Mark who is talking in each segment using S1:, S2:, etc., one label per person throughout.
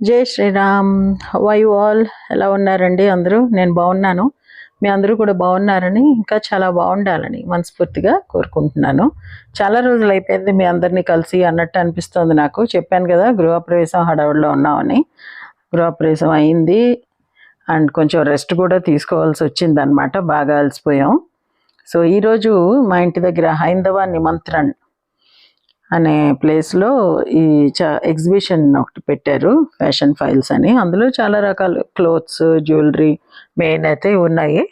S1: జై Sriram. Why all ఎలా ఉన్నారండి? అందరూ? నేను బాగున్నాను. మీ అందరూ కూడా బాగున్నారని ఇంకా చాలా బాగుండాలని మనస్ఫూర్తిగా కోరుకుంటున్నాను. చాలా రోజులు అయిపోయింది మీ అందరినీ కలిసి అన్నట్టు అనిపిస్తుంది నాకు. చెప్పాను కదా గృహప్రవేశం హడావుడిలో ఉన్నామని. గృహప్రవేశం అయింది. అండ్ కొంచెం రెస్ట్ కూడా తీసుకోవాల్సి వచ్చిందనమాట బాగా అలసిపోయాం. సో ఈరోజు మా ఇంటి దగ్గర హైందవ నిమంత్రణ్ అనే ప్లేస్లో ఈ చా ఎగ్జిబిషన్ ఒకటి పెట్టారు ఫ్యాషన్ ఫైల్స్ అని. అందులో చాలా రకాల క్లోత్స్ జ్యువెలరీ మెయిన్ అయితే ఉన్నాయి.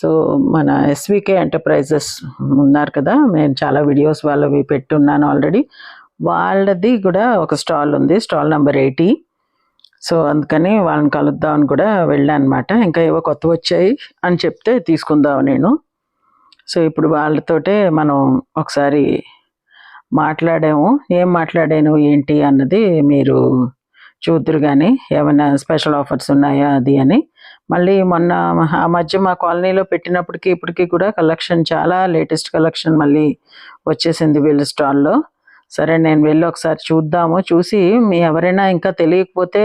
S1: సో మన ఎస్వికే ఎంటర్ప్రైజెస్ ఉన్నారు కదా నేను చాలా వీడియోస్ వాళ్ళవి పెట్టున్నాను ఆల్రెడీ వాళ్ళది కూడా ఒక స్టాల్ ఉంది స్టాల్ నెంబర్ ఎయిటీ సో అందుకని వాళ్ళని కలుద్దామని కూడా వెళ్ళాను అనమాట ఇంకా ఏవో కొత్త వచ్చాయి అని చెప్తే తీసుకుందాం నేను. సో ఇప్పుడు వాళ్ళతోటే మనం ఒకసారి మాట్లాడాము. ఏం మాట్లాడాను ఏంటి అన్నది మీరు చూద్దరు కానీ ఏమైనా స్పెషల్ ఆఫర్స్ ఉన్నాయా అది అని. మళ్ళీ మొన్న ఆ మధ్య మా కాలనీలో పెట్టినప్పటికీ ఇప్పటికీ కూడా కలెక్షన్ చాలా లేటెస్ట్ కలెక్షన్ మళ్ళీ వచ్చేసింది వీళ్ళ స్టాల్లో. సరే నేను వెళ్ళి ఒకసారి చూద్దాము. చూసి మీ ఎవరైనా ఇంకా తెలియకపోతే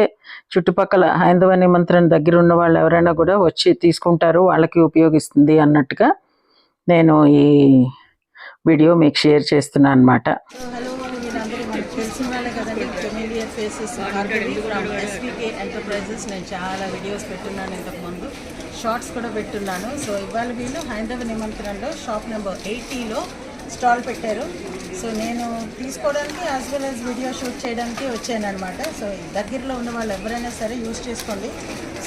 S1: చుట్టుపక్కల హైందవ నిమంత్రణ దగ్గర ఉన్న వాళ్ళు ఎవరైనా కూడా వచ్చి తీసుకుంటారు వాళ్ళకి ఉపయోగిస్తుంది అన్నట్టుగా నేను ఈ వీడియో మీకు షేర్ చేస్తున్నాను అనమాట
S2: హలో ఫేసెస్ ఎంటర్ప్రైజెస్ నేను చాలా వీడియోస్ పెట్టున్నాను ఇంతకుముందు. షార్ట్స్ కూడా పెట్టున్నాను. సో ఇవాళ వీళ్ళు హైందవ నిమంత్రణలో షాప్ నెంబర్ ఎయిటీలో స్టాల్ పెట్టారు. సో నేను తీసుకోవడానికి as well as video shoot చేయడానికి వచ్చానమాట సో దగ్గరలో ఉన్న వాళ్ళు ఎవరైనా సరే యూజ్ చేసుకోండి.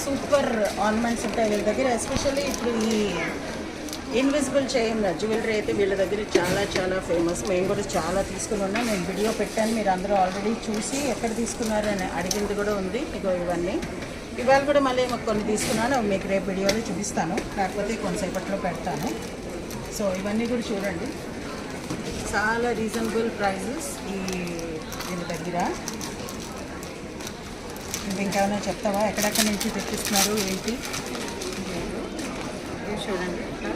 S2: సూపర్ ఆర్నమెంట్స్ ఉంటాయి వీళ్ళ దగ్గర ఎస్పెషల్లీ ఇప్పుడు ఈ ఇన్విజిబుల్ చైన్ జ్యువెలరీ అయితే వీళ్ళ దగ్గర చాలా చాలా ఫేమస్. మేము కూడా చాలా తీసుకుని ఉన్నాం. నేను వీడియో పెట్టాను. మీరు అందరూ ఆల్రెడీ చూసి ఎక్కడ తీసుకున్నారు అని అడిగింది కూడా ఉంది. ఇగో ఇవన్నీ. ఇవాళ కూడా మళ్ళీ కొన్ని తీసుకున్నాను. అవి మీకు రేపు వీడియోలో చూపిస్తాను. కాకపోతే కొంతసేపట్లో పెడతాను. సో ఇవన్నీ కూడా చూడండి. చాలా రీజనబుల్ ప్రైజెస్ ఈ వీళ్ళ దగ్గర. ఇంకా ఇంకేమైనా చెప్తావా? ఎక్కడెక్కడి నుంచి తెప్పిస్తున్నారు ఏంటి?
S3: చూడండి. ఇట్లా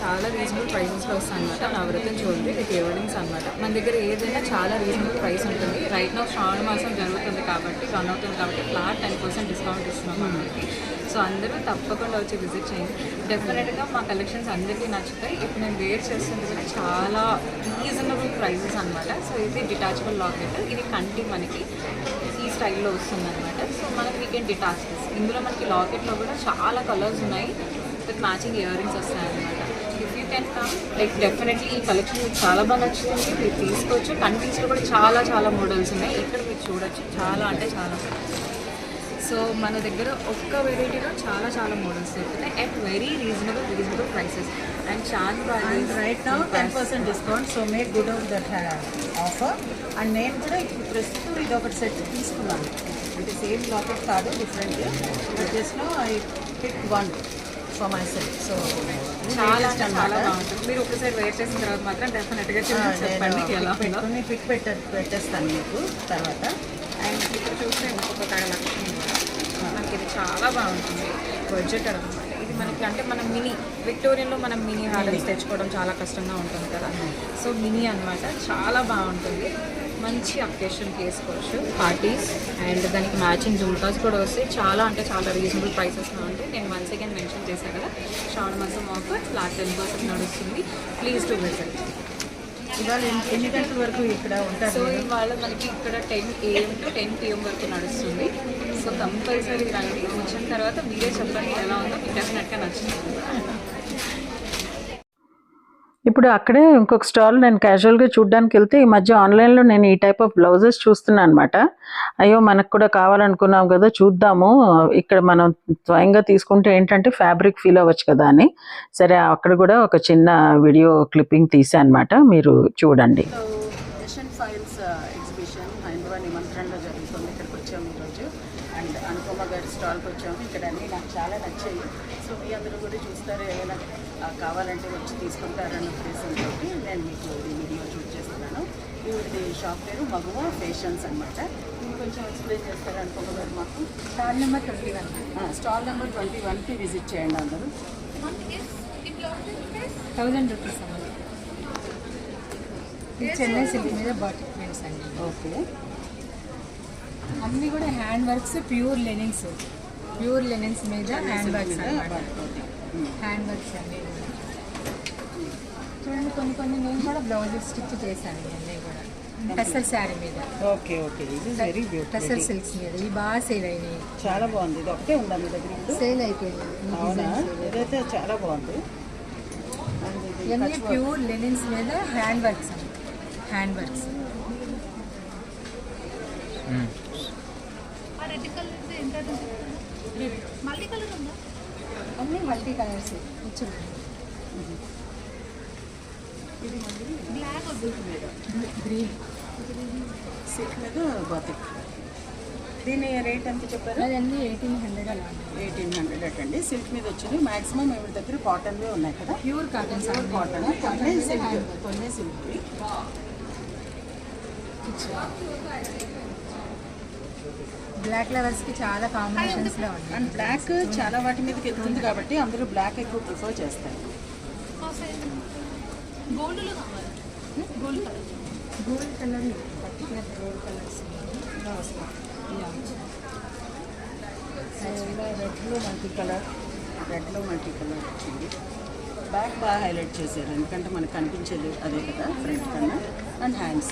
S3: చాలా రీజనబుల్ ప్రైసెస్లో వస్తాయి అనమాట నవరత్న చూడండి విత్ ఇయర్ రింగ్స్ అనమాట మన దగ్గర ఏదైనా చాలా రీజనబుల్ ప్రైస్ ఉంటుంది. రైట్ నా శ్రావణ మాసం జరుగుతుంది కాబట్టి రన్ అవుతుంది కాబట్టి ఫ్లాట్ టెన్ పర్సెంట్ డిస్కౌంట్ ఇస్తున్నాం మనకి సో అందరూ తప్పకుండా వచ్చి విజిట్ చేయండి. డెఫినెట్గా మా కలెక్షన్స్ అందరికీ నచ్చుతాయి. ఇప్పుడు నేను వేర్ చేస్తుంది కూడా చాలా రీజనబుల్ ప్రైసెస్ అనమాట సో ఇది డిటాచబుల్ లాకెట్ ఇది కంటి మనకి ఈ స్టైల్లో వస్తుంది అనమాట సో మనకి వీకెండ్ డిటాచ్ ఇందులో మనకి లాకెట్లో కూడా చాలా కలర్స్ ఉన్నాయి. విత్ మ్యాచింగ్ ఇయర్ రింగ్స్ వస్తాయి అనమాట లైక్ డెఫినెట్లీ ఈ కలెక్షన్ మీకు చాలా బాగా నచ్చుతుంది. మీరు తీసుకోవచ్చు. కంట్రీస్లో కూడా చాలా చాలా మోడల్స్ ఉన్నాయి. ఇక్కడ మీరు చూడొచ్చు. చాలా అంటే చాలా సో మన దగ్గర ఒక్క వెరైటీలో చాలా చాలా మోడల్స్ దొరుకుతాయి. At very reasonable reasonable prices and
S2: and right now ten percent discount so make good out that offer and నేను కూడా ఇప్పుడు ప్రస్తుతం ఇది ఒకటి సెట్ తీసుకున్నాను. అంటే సేమ్ లాకెట్ కాదు different just I pick one for myself so
S3: చాలా చాలా బాగుంటుంది. మీరు ఒకసారి వేర్ చేసిన తర్వాత మాత్రం డెఫినెట్గా చెప్పండి ఎలా
S2: పెట్టుకుని పిక్ పెట్ట పెట్టేస్తాను మీకు తర్వాత.
S3: అండ్ ఇప్పుడు చూస్తే ఇంకొక కలెక్షన్ మనకి ఇది చాలా బాగుంటుంది. బడ్జెట్ అనమాట ఇది మనకి అంటే మనం మినీ విక్టోరియన్లో మనం మినీ హార్డర్స్ తెచ్చుకోవడం చాలా కష్టంగా ఉంటుంది కదా. సో మినీ అన్నమాట. చాలా బాగుంటుంది. మంచి అకేషన్కి వేసుకోవచ్చు పార్టీస్ అండ్ దానికి మ్యాచింగ్ జుమ్కాస్ కూడా వస్తాయి. చాలా అంటే చాలా రీజనబుల్ ప్రైసెస్లో ఉంటాయి. నేను వన్స్ అగైన్ మెన్షన్ చేశాను కదా శ్రావణ మాసం ఆఫర్ ఫ్లాట్ టెన్ పర్సెంట్ నడుస్తుంది. ప్లీజ్ టు విజిట్
S2: ఇవాళ ఎన్ని- గంటల వరకు ఇక్కడ
S3: సో
S2: ఉంటారు
S3: ఇవాళ మనకి ఇక్కడ ten AM to ten PM వరకు నడుస్తుంది. సో కంపల్సరీ రండి. వచ్చిన తర్వాత మీరే చెప్పండి ఎలా ఉందో. మీకు డెఫినెట్గా నచ్చుతుంది.
S1: ఇప్పుడు అక్కడే ఇంకొక స్టాల్ నేను క్యాజువల్గా చూడడానికి వెళ్తే ఈ మధ్య ఆన్లైన్లో నేను ఈ టైప్ ఆఫ్ బ్లౌజెస్ చూస్తున్నాను అనమాట అయ్యో మనకు కూడా కావాలనుకున్నాం కదా చూద్దాము. ఇక్కడ మనం స్వయంగా తీసుకుంటే ఏంటంటే ఫ్యాబ్రిక్ ఫీల్ అవ్వచ్చు కదా అని. సరే అక్కడ కూడా ఒక చిన్న వీడియో క్లిప్పింగ్ తీసా అనమాట మీరు చూడండి
S2: so mission files exhibition Hyderabad నిమంత్రణలో జరుగుతుంది ఇక్కడికి వచ్చాము ఈరోజు అండ్ అనుపమ గారి స్టాల్కి వచ్చాము ఇక్కడ అన్నీ నాకు చాలా నచ్చాయి సో మీ అందరూ కూడా చూస్తారు ఏమైనా ఆ, కావాలంటే వచ్చి తీసుకుంటారన్న ఉద్దేశంతో నేను మీకు ఈ వీడియో షూట్ చేస్తున్నాను ఇది షాప్ పేరు మగువ ఫేషన్స్ అనమాట కొంచెం ఎక్స్ప్లెయిన్ చేస్తారు అనుపమ గారు మాకు?
S3: Stall number twenty one.
S2: Stall number twenty వన్కి విజిట్ చేయండి అందరూ.
S3: థౌజండ్ రూపీస్ ఇది చెన్నై సిటీ మీద బాటిక్ ప్రింట్స్ అండి.
S2: ఓకే.
S4: అన్నీ కూడా hand works pure linens pure linens మీద హ్యాండ్ వర్క్స్ హ్యాండ్ వర్క్స్ అన్నీ కూడా. చూడండి కొన్ని కొన్ని నేను కూడా బ్లౌజ్ స్టిచ్ చేశాను ఇవన్నీ కూడా. టెస్సర్ శారీ మీద.
S2: Okay okay. ఇది వెరీ బ్యూటిఫుల్
S4: సిల్క్స్ మీద. ఇవి బాగా సేల్ అయినాయి.
S2: చాలా బాగుంది. ఇది ఒకటే ఉందా మీ దగ్గర
S4: సేల్ అయిపోయింది.
S2: అవునా. ఇదైతే చాలా బాగుంది. ఇది
S4: ఇవన్నీ. ప్యూర్ లెనిన్స్ మీద హ్యాండ్ వర్క్స్ హ్యాండ్ వర్క్స్. అన్నీ మల్టీ కలర్స్. చూడండి గ్రీన్.
S2: సిల్క్ మీద బాతిక్. దీని రేట్ ఎంత చెప్పారు?
S4: అదన్నీ ఎయిటీన్ హండ్రెడ్ అలా
S2: ఎయిటీన్ హండ్రెడ్ అటండి సిల్క్ మీద వచ్చింది. మాక్సిమం ఎవరి దగ్గర కాటన్వే ఉన్నాయి కదా?
S4: Pure cotton sir
S2: cotton. కొన్ని సిల్క్ కొన్ని సిల్క్.
S4: బ్లాక్ లవర్స్కి చాలా కాంబినేషన్స్లో ఉన్నాయి.
S2: అండ్ బ్లాక్ చాలా వాటి మీదకి వెళ్తుంది కాబట్టి అందరూ బ్లాక్ ఎక్కువ ప్రిఫర్ చేస్తారు.
S4: Gold colour. Particular gold colours
S2: రెడ్లో multi colour. రెడ్లో మల్టీ కలర్ వచ్చింది. బ్యాక్ బాగా హైలైట్ చేశారు. ఎందుకంటే మనకు కనిపించేది అదే కదా ఫ్రంట్ కన్నా. అండ్ హ్యాండ్స్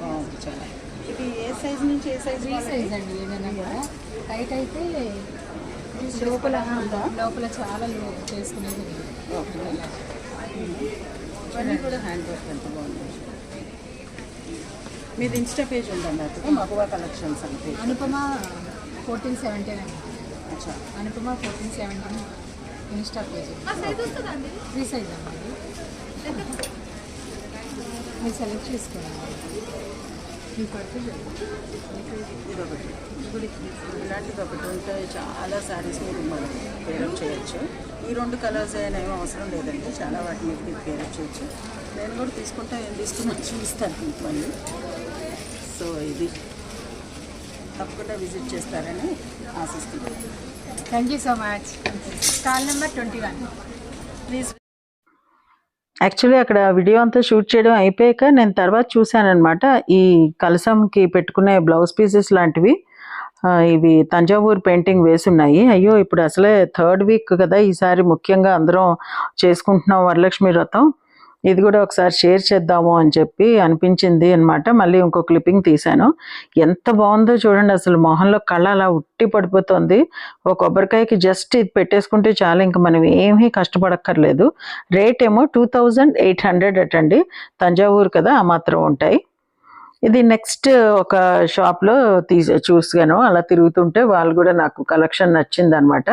S2: బాగుంది చాలా. ఇది ఏ సైజ్ నుంచి ఏ సైజ్
S4: సైజ్ అండి ఏదైనా కూడా. టైట్ అయితే లోపల లోపల చాలా చేసుకునేది.
S2: ఓకే. ఇవన్నీ కూడా హ్యాండ్ వర్క్ ఎంత బాగుంది? మీది ఇన్స్టా పేజ్ ఉందన్నారు కదా మగవా కలెక్షన్స్ అని పేజ్
S4: అనుపమ ఫోర్టీన్ సెవెంటీన్ అండి.
S2: అచ్చా.
S4: Anupama fourteen seventeen Insta page free size అండి మీరు సెలెక్ట్ చేసుకోండి మీ
S2: ఇలాంటిది ఒకటి ఉంటే చాలా శారీస్ మీరు మనం పేరప్ చేయొచ్చు. ఈ రెండు కలర్స్ అయినా ఏమీ అవసరం లేదండి. చాలా వాటి మీద మీరు పేరప్ చేయొచ్చు. నేను కూడా తీసుకుంటా ఏం తీసుకున్నా చూపిస్తాను మీకు మళ్ళీ. సో ఇది తప్పకుండా విజిట్ చేస్తారని ఆశిస్తున్నాను.
S4: Thank you so much stall number twenty one
S2: please
S1: actually అక్కడ వీడియో అంతా షూట్ చేయడం అయిపోయాక నేను తర్వాత చూశానమాట ఈ కలసంకి పెట్టుకునే బ్లౌజ్ పీసెస్ లాంటివి ఇవి తంజావూరు పెయింటింగ్ వేసున్నాయి. అయ్యో ఇప్పుడు అసలే థర్డ్ వీక్ కదా ఈసారి ముఖ్యంగా అందరం చేసుకుంటున్నాం వరలక్ష్మి వ్రతం. ఇది కూడా ఒకసారి షేర్ చేద్దాము అని చెప్పి అనిపించింది అనమాట మళ్ళీ ఇంకో క్లిప్పింగ్ తీశాను. ఎంత బాగుందో చూడండి అసలు మొహంలో కళ్ళ అలా ఉట్టి పడిపోతుంది. ఒక కొబ్బరికాయకి జస్ట్ ఇది పెట్టేసుకుంటే చాలు ఇంకా మనం ఏమీ కష్టపడక్కర్లేదు. రేట్ ఏమో టూ థౌజండ్ ఎయిట్ హండ్రెడ్ అటండి. తంజావూరు కదా ఆ మాత్రం ఉంటాయి. ఇది నెక్స్ట్ ఒక షాప్లో తీసి చూసాను. అలా తిరుగుతుంటే వాళ్ళు కూడా నాకు కలెక్షన్ నచ్చింది అనమాట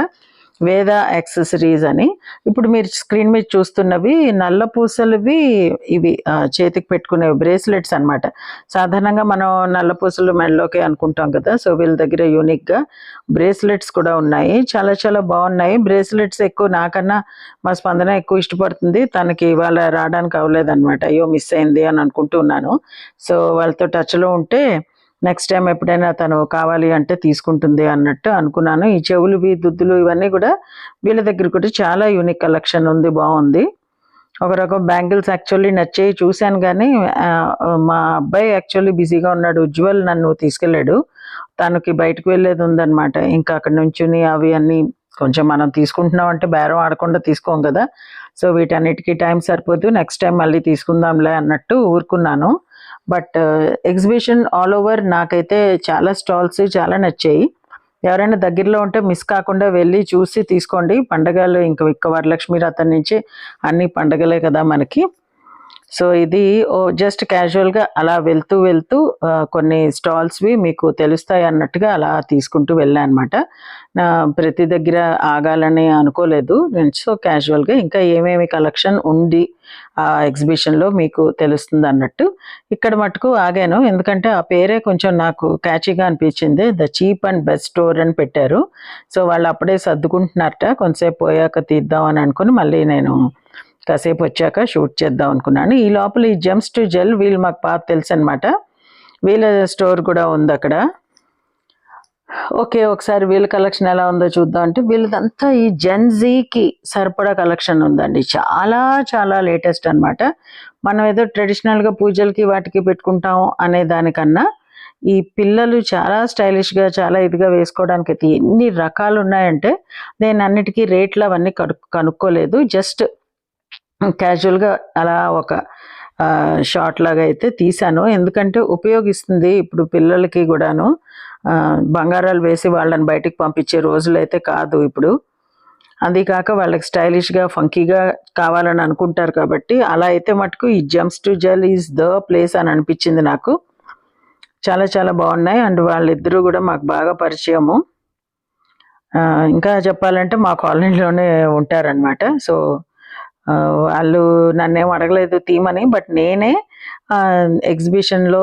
S1: వేద యాక్సెసరీస్ అని. ఇప్పుడు మీరు స్క్రీన్ మీద చూస్తున్నవి నల్ల పూసలువి ఇవి చేతికి పెట్టుకునే బ్రేస్లెట్స్ అన్నమాట. సాధారణంగా మనం నల్ల పూసలు మెడలోకి అనుకుంటాం కదా సో వీళ్ళ దగ్గర యూనిక్గా బ్రేస్లెట్స్ కూడా ఉన్నాయి. చాలా చాలా బాగున్నాయి. బ్రేస్లెట్స్ ఎక్కువ నాకన్నా మా స్పందన ఎక్కువ ఇష్టపడుతుంది. తనకి ఇవాళ రావడానికి అవ్వలేదన్నమాట. అయ్యో మిస్ అయింది అని అనుకుంటున్నాను సో వాళ్ళతో టచ్లో ఉంటే నెక్స్ట్ టైం ఎప్పుడైనా తను కావాలి అంటే తీసుకుంటుంది అన్నట్టు అనుకున్నాను. ఈ చెవులు దుద్దులు ఇవన్నీ కూడా వీళ్ళ దగ్గర కూడా చాలా యూనిక్ కలెక్షన్ ఉంది బాగుంది. ఒక రకం బ్యాంగిల్స్ యాక్చువల్లీ నచ్చేవి చూశాను కానీ మా అబ్బాయి యాక్చువల్లీ బిజీగా ఉన్నాడు. ఉజ్వల్ నన్ను తీసుకెళ్ళాడు. తనకి బయటకు వెళ్ళేది ఉందన్నమాట. ఇంకా అక్కడ నుంచుని అవి అన్నీ కొంచెం మనం తీసుకుంటున్నాం అంటే బేరం ఆడకుండా తీసుకోం కదా. సో వీటన్నిటికీ టైం సరిపోదు. నెక్స్ట్ టైం మళ్ళీ తీసుకుందాంలే అన్నట్టు ఊరుకున్నాను. బట్ ఎగ్జిబిషన్ ఆల్ ఓవర్ నాకైతే చాలా స్టాల్స్ చాలా నచ్చాయి. ఎవరైనా దగ్గరలో ఉంటే మిస్ కాకుండా వెళ్ళి చూసి తీసుకోండి. పండగలు ఇంకా ఇక్క వరలక్ష్మి రథం నుంచి అన్ని పండగలే కదా మనకి. సో ఇది ఓ జస్ట్ క్యాజువల్గా అలా వెళ్తూ వెళ్తూ కొన్ని స్టాల్స్వి మీకు తెలుస్తాయి అన్నట్టుగా అలా తీసుకుంటూ వెళ్ళాను అనమాట నా ప్రతి దగ్గర ఆగాలని అనుకోలేదు. నేను సో క్యాజువల్గా ఇంకా ఏమేమి కలెక్షన్ ఉంది ఆ ఎగ్జిబిషన్లో మీకు తెలుస్తుంది అన్నట్టు ఇక్కడ మటుకు ఆగాను. ఎందుకంటే ఆ పేరే కొంచెం నాకు క్యాచీగా అనిపించింది. The cheap and best store అని పెట్టారు. సో వాళ్ళు అప్పుడే సర్దుకుంటున్నారట. కొంతసేపు పోయాక తీద్దాం అని అనుకుని మళ్ళీ నేను కాసేపు వచ్చాక షూట్ చేద్దాం అనుకున్నాను. ఈ లోపల ఈ జెమ్స్ టు జెల్ వీళ్ళు మాకు పాప తెలుసు అనమాట వీళ్ళ స్టోర్ కూడా ఉంది అక్కడ. ఓకే ఒకసారి వీళ్ళ కలెక్షన్ ఎలా ఉందో చూద్దాం అంటే వీళ్ళదంతా ఈ జెన్జీకి సరిపడా కలెక్షన్ ఉందండి. చాలా చాలా లేటెస్ట్ అనమాట మనం ఏదో ట్రెడిషనల్గా పూజలకి వాటికి పెట్టుకుంటాం అనే దానికన్నా ఈ పిల్లలు చాలా స్టైలిష్గా చాలా ఇదిగా వేసుకోవడానికి అయితే ఎన్ని రకాలు ఉన్నాయంటే నేను అన్నిటికీ రేట్లు అవన్నీ కనుక్కోలేదు. జస్ట్ క్యాజువల్గా అలా ఒక షార్ట్ లాగా అయితే తీశాను. ఎందుకంటే ఉపయోగిస్తుంది ఇప్పుడు పిల్లలకి కూడాను. బంగారాలు వేసి వాళ్ళని బయటికి పంపించే రోజులు అయితే కాదు ఇప్పుడు. అంతేకాక వాళ్ళకి స్టైలిష్గా ఫంకీగా కావాలని అనుకుంటారు కాబట్టి అలా అయితే మటుకు ఈ jumps to gel is the place అని అనిపించింది నాకు. చాలా చాలా బాగున్నాయి. అండ్ వాళ్ళిద్దరూ కూడా మాకు బాగా పరిచయము. ఇంకా చెప్పాలంటే మా కాలనీలోనే ఉంటారనమాట సో వాళ్ళు నన్నేం అడగలేదు తీమని బట్ నేనే ఎగ్జిబిషన్లో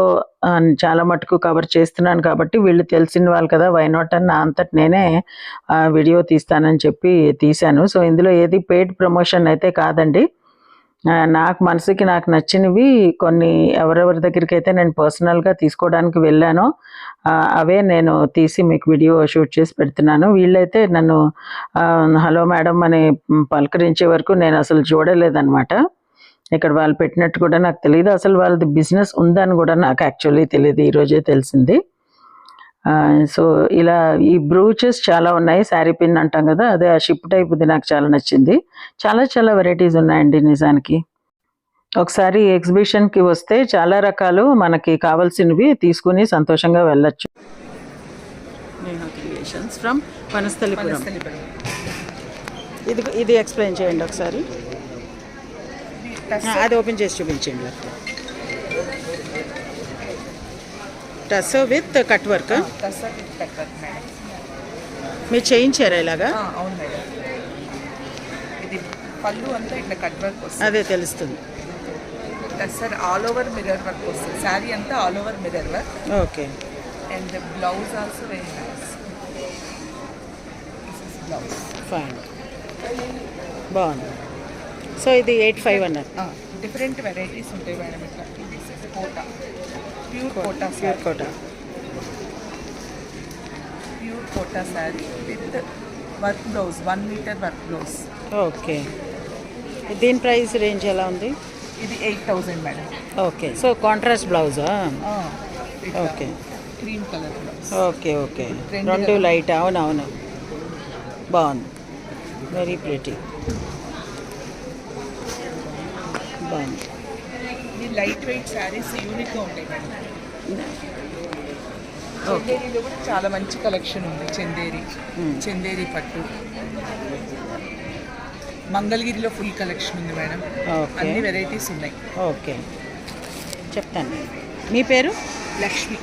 S1: చాలా మటుకు కవర్ చేస్తున్నాను కాబట్టి వీళ్ళు తెలిసిన వాళ్ళు కదా వై నాట్ అని నా అంతటి నేనే వీడియో తీస్తానని చెప్పి తీశాను. సో ఇందులో ఏది పెయిడ్ ప్రమోషన్ అయితే కాదండి. నాకు మనసుకి నాకు నచ్చినవి కొన్ని ఎవరెవరి దగ్గరికి అయితే నేను పర్సనల్గా తీసుకోవడానికి వెళ్ళానో అవే నేను తీసి మీకు వీడియో షూట్ చేసి పెడుతున్నాను. వీళ్ళైతే నన్ను హలో మేడం అని పలకరించే వరకు నేను అసలు చూడలేదన్నమాట. ఇక్కడ వాళ్ళు పెట్టినట్టు కూడా నాకు తెలియదు అసలు వాళ్ళది బిజినెస్ ఉందని కూడా నాకు యాక్చువల్లీ తెలియదు ఈరోజే తెలిసింది. సో ఇలా ఈ బ్రూచెస్ చాలా ఉన్నాయి శారీ పిన్ అంటాం కదా అదే ఆ షిప్ టైప్ది నాకు చాలా నచ్చింది. చాలా చాలా వెరైటీస్ ఉన్నాయండి నిజానికి. ఒకసారి ఎగ్జిబిషన్కి వస్తే చాలా రకాలు మనకి కావాల్సినవి తీసుకుని సంతోషంగా వెళ్ళొచ్చు. Creations from Vanasthalipuram. ఇది ఇది ఎక్స్ప్లెయిన్ చేయండి ఒకసారి. అది ఓపెన్ చేసి చూపించండి. లేకపోతే టసో with cut work
S5: tussar cut work madam
S1: మీరు చేయించారా ఇలాగా
S5: అవును మేడం ఇది పళ్ళు అంతా ఇట్లా కట్ వర్క్ వస్తుంది.
S1: అదే తెలుస్తుంది.
S5: Tussar all over mirror work వస్తుంది. శారీ అంతా all over mirror work
S1: okay
S5: and blouse also very nice this is blouse
S1: fine బాగుంది సో ఇది ఎయిట్ ఫైవ్ అన్నారు.
S5: డిఫరెంట్ వెరైటీస్ ఉంటాయి మేడం ఇట్లా. Kota. Pure Kota
S1: pure Kota.
S5: Pure Kota sari with work blouse one metre work blouse
S1: okay. దీని price range ఎలా ఉంది?
S5: ఇది eight thousand madam
S1: okay. So contrast బ్లౌజా
S5: okay. Cream colour blouse
S1: okay okay.
S5: రెండు
S1: రెండు light అవును అవును. బాగుంది. Very pretty బాగుంది
S5: ఈ లైట్ వెయిట్ శారీస్ యూనిక్గా ఉంటాయి మేడం. చందేరిలో కూడా చాలా మంచి కలెక్షన్ ఉంది. చందేరి చందేరి పట్టు. మంగళగిరిలో ఫుల్ కలెక్షన్ ఉంది మేడం. అన్ని వెరైటీస్ ఉన్నాయి.
S1: ఓకే. చెప్తాను. మీ పేరు?
S5: లక్ష్మి.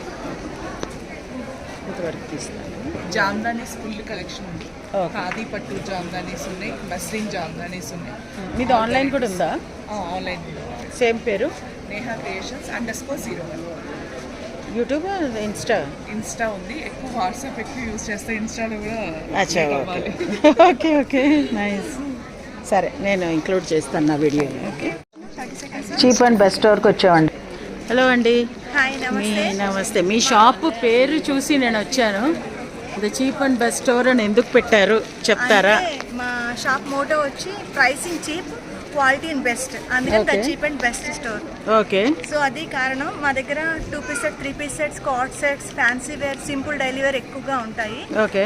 S1: ఇంతవరకు తీస్తాను
S5: జామ్దానీస్ ఫుల్ కలెక్షన్ ఉంది. ఖాదీ పట్టు జామ్దానీస్ ఉన్నాయి. మస్లిన్ జామ్దానీస్ ఉన్నాయి.
S1: మీది ఆన్లైన్ కూడా ఉందా?
S5: ఆన్లైన్
S1: సేమ్ పేరు?
S5: Neha creations underscore zero
S1: YouTube Insta?
S5: Insta ఉంది. ఎక్కువ వాట్సాప్ ఎక్కువ యూజ్ చేస్తే ఇన్స్టాలో కూడా
S1: అచ్చా ఓకే. ఓకే నైస్ సరే నేను ఇంక్లూడ్ చేస్తాను నా వీడియోని ఓకే? చీప్ అండ్ బెస్ట్ స్టోర్కి వచ్చామండి హలో అండి. మీ
S6: నమస్తే.
S1: మీ షాప్ పేరు చూసి నేను వచ్చాను. The cheap and best store అని ఎందుకు పెట్టారు? చెప్తారా?
S6: మా షాప్ మోటో వచ్చి pricing cheap quality and best అందుకని the. Cheap and best store
S1: okay
S6: so అది కారణం మా దగ్గర two piece set three piece sets cord sets fancy wear simple daily wear ఎక్కువగా ఉంటాయి.
S1: ఓకే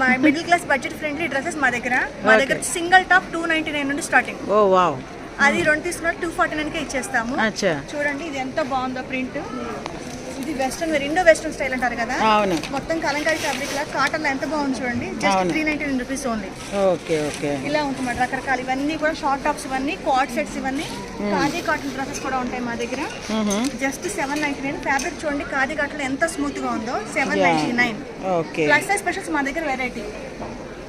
S6: మా middle class budget friendly dresses మా దగ్గర. మా దగ్గర single top two ninety nine నుండి స్టార్టింగ్
S1: ఓ వావ్
S6: అది రెండు తీసుకున్న టూ ఫార్టీ నైన్కే ఇచ్చేస్తాము.
S1: అచ్చా.
S6: చూడండి ఇది ఎంత బాగుందో print western wear Indo western style అంటారు కదా?
S1: అవును.
S6: మొత్తం కలంకారీ ఫ్యాబ్రిక్ లా కాటన్ ఎంత బాగుంది చూడండి. Just. Three ninety nine rupees only
S1: okay okay.
S6: ఇలా ఉంటుంది రకరకాల ఇవన్నీ కూడా షార్ట్ టాప్స్ ఇవన్నీ క్వాడ్ సెట్స్ ఇవన్నీ ఖాదీ కాటన్ డ్రెస్సెస్ కూడా ఉంటాయి మా దగ్గర. Just seven ninety nine fabric చూడండి ఖాదీ కాటన్ ఎంత స్మూత్గా ఉందో seven ninety nine
S1: okay.
S6: Plus size specials మా దగ్గర variety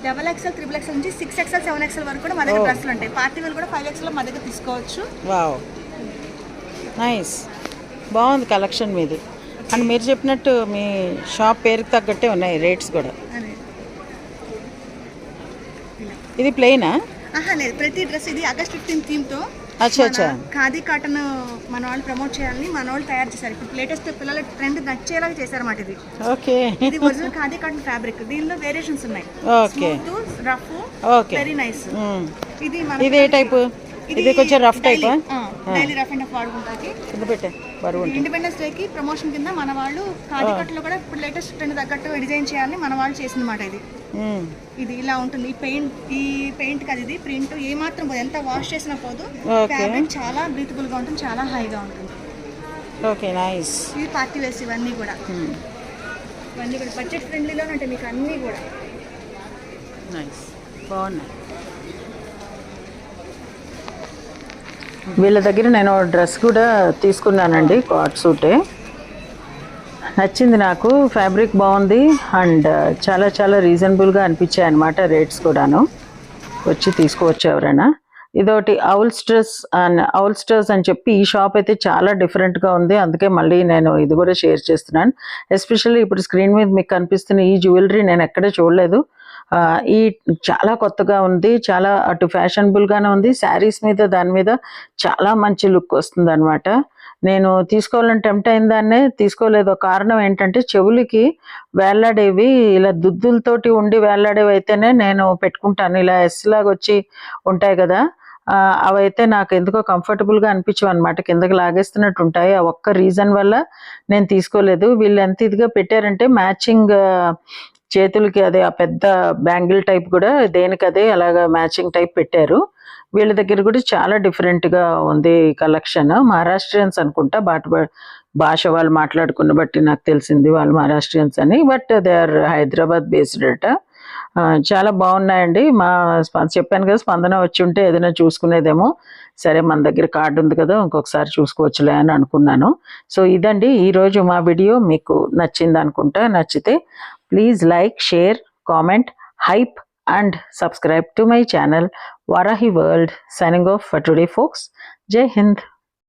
S6: double XL triple XL నుంచి సిక్స్ ఎక్స్ఎల్ సెవెన్ ఎక్స్ఎల్ వరకు కూడా మా దగ్గర
S1: Oh.
S6: డ్రెస్సులు ఉంటాయి. పార్టీ వేర్ కూడా ఫైవ్ ఎక్స్ఎల్ మా దగ్గర తీసుకోవచ్చు.
S1: వావ్ నైస్ బాగుంది కలెక్షన్ మీది. అండ్ మీరు చెప్పినట్టు మీ షాప్ పేరుకి తగ్గట్టే ఉన్నాయి రేట్స్ కూడా. ఇది ప్లెయినా?
S6: లేదు. ప్రతి డ్రెస్ ఇది ఆగస్ట్ ఫిఫ్టీన్ థీమ్తో
S1: అచ్చా, అచ్చా.
S6: ఖాదీ కాటన్ మన వాళ్ళు ప్రమోట్ చేయాలని మన వాళ్ళు తయారు చేశారు. ఇప్పుడు లేటెస్ట్ పిల్లల ట్రెండ్ నచ్చేలాగా చేశారన్నమాట ఇది.
S1: ఓకే.
S6: ఇది ఒరిజినల్ ఖాదీ కాటన్ ఫ్యాబ్రిక్. దీనిలో వేరియేషన్స్ ఉన్నాయి.
S1: Okay.
S6: Rough
S1: okay.
S6: Very nice. ఇది
S1: ఇది ఏ టైపు? ఇది కొంచెం rough type?
S6: Daily rough and వాడుకుంటాకి
S1: బరువు
S6: ఇండిపెండెన్స్ డేకి ప్రమోషన్ కింద మన వాళ్ళు కాటికట్లో కూడా ఇప్పుడు లేటెస్ట్ ట్రెండ్ తగ్గట్టు డిజైన్ చేయాలని మన వాళ్ళు చేసిందన్నమాట ఇది.
S1: మ్మ్.
S6: ఇది ఇలా ఉంటుంది. ఈ పెయింట్ ఈ పెయింట్ కదా ఇది ప్రింట్ ఏ మాత్రం పోదు. ఎంత వాష్ చేసినా పోదు. ఫ్యాబ్రిక్ చాలా బ్రీతబుల్గా ఉంటుంది చాలా హైగా ఉంటుంది.
S1: ఓకే నైస్
S6: ఇవి పార్టీ వేస్ ఇవన్నీ కూడా. ఇవన్నీ కూడా బడ్జెట్ ఫ్రెండ్లీలోనే ఉంటాయి మీకు అన్నీ కూడా.
S1: నైస్ బాగున్నాయి. వీళ్ళ దగ్గర నేను డ్రెస్ కూడా తీసుకున్నానండి కాట్ సూటే. నచ్చింది నాకు ఫ్యాబ్రిక్ బాగుంది అండ్ చాలా చాలా రీజనబుల్గా అనిపించాయి అనమాట రేట్స్ కూడాను. వచ్చి తీసుకోవచ్చు ఎవరైనా. ఇదొకటి అవుల్స్టర్స్ అండ్ అవుల్స్టర్స్ అని చెప్పి ఈ షాప్ అయితే చాలా డిఫరెంట్గా ఉంది. అందుకే మళ్ళీ నేను ఇది కూడా షేర్ చేస్తున్నాను. ఎస్పెషల్లీ ఇప్పుడు స్క్రీన్ మీద మీకు కనిపిస్తున్న ఈ జ్యువెలరీ నేను ఎక్కడ చూడలేదు. ఈ చాలా కొత్తగా ఉంది చాలా అటు ఫ్యాషనబుల్గానే ఉంది. శారీస్ మీద దాని మీద చాలా మంచి లుక్ వస్తుంది అనమాట నేను తీసుకోవాలని టెంప్ట్ అయిన దాన్నే తీసుకోలేదు. కారణం ఏంటంటే చెవులకి వేలాడేవి ఇలా దుద్దులతోటి ఉండి వేలాడేవి అయితేనే నేను పెట్టుకుంటాను. ఇలా ఎస్ లాగా వచ్చి ఉంటాయి కదా అవైతే నాకు ఎందుకో కంఫర్టబుల్గా అనిపించవు అనమాట కిందకి లాగేస్తున్నట్టు ఉంటాయి. ఆ ఒక్క రీజన్ వల్ల నేను తీసుకోలేదు. వీళ్ళు ఎంత ఇదిగా పెట్టారంటే మ్యాచింగ్ చేతులకి అదే ఆ పెద్ద బ్యాంగిల్ టైప్ కూడా దేనికి అదే అలాగా మ్యాచింగ్ టైప్ పెట్టారు. వీళ్ళ దగ్గర కూడా చాలా డిఫరెంట్గా ఉంది కలెక్షన్ మహారాష్ట్రియన్స్ అనుకుంటా బాట భాష వాళ్ళు మాట్లాడుకున్న బట్టి నాకు తెలిసింది వాళ్ళు మహారాష్ట్రియన్స్ అని but they are Hyderabad based అట. చాలా బాగున్నాయండి. మా చెప్పాను కదా స్పందన వచ్చి ఉంటే ఏదైనా చూసుకునేదేమో. సరే మన దగ్గర కార్డు ఉంది కదా ఇంకొకసారి చూసుకోవచ్చులే అని అనుకున్నాను. సో ఇదండి ఈరోజు మా వీడియో. మీకు నచ్చింది అనుకుంటా నచ్చితే Please like, share, comment, hype and subscribe to my channel Varahi World. Signing off for today folks. Jai Hind.